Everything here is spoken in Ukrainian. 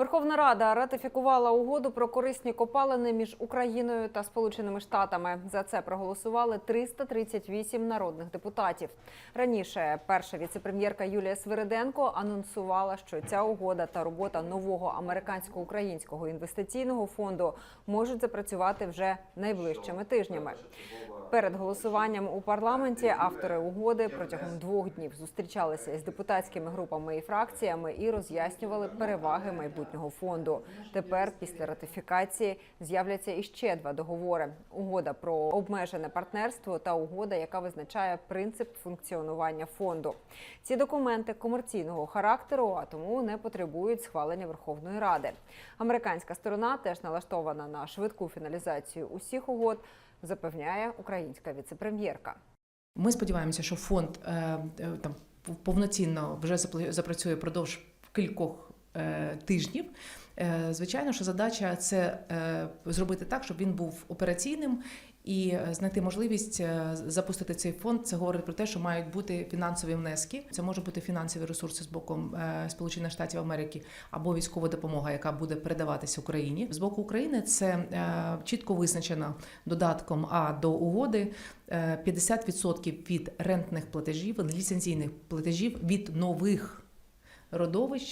Верховна Рада ратифікувала угоду про корисні копалини між Україною та Сполученими Штатами. За це проголосували 338 народних депутатів. Раніше перша віцепрем'єрка Юлія Свириденко анонсувала, що ця угода та робота нового американсько-українського інвестиційного фонду можуть запрацювати вже найближчими тижнями. Перед голосуванням у парламенті автори угоди протягом двох днів зустрічалися із депутатськими групами і фракціями і роз'яснювали переваги майбутнього фонду. Тепер, після ратифікації, з'являться іще два договори: угода про обмежене партнерство та угода, яка визначає принцип функціонування фонду. Ці документи комерційного характеру, а тому не потребують схвалення Верховної Ради. Американська сторона теж налаштована на швидку фіналізацію усіх угод запевняє українська віцепрем'єрка. Ми сподіваємося, що фонд е, е, там повноцінно вже запрацює продовж кількох тижнів. Е, Звичайно, що задача це е, зробити так, щоб він був операційним і е, знайти можливість е, запустити цей фонд. Це говорить про те, що мають бути фінансові внески. Це можуть бути фінансові ресурси з боку е, Сполучених Штатів Америки або військова допомога, яка буде передаватися Україні. З боку України це е, чітко визначено додатком А до угоди. Е, 50% від рентних платежів, ліцензійних платежів від нових родовищ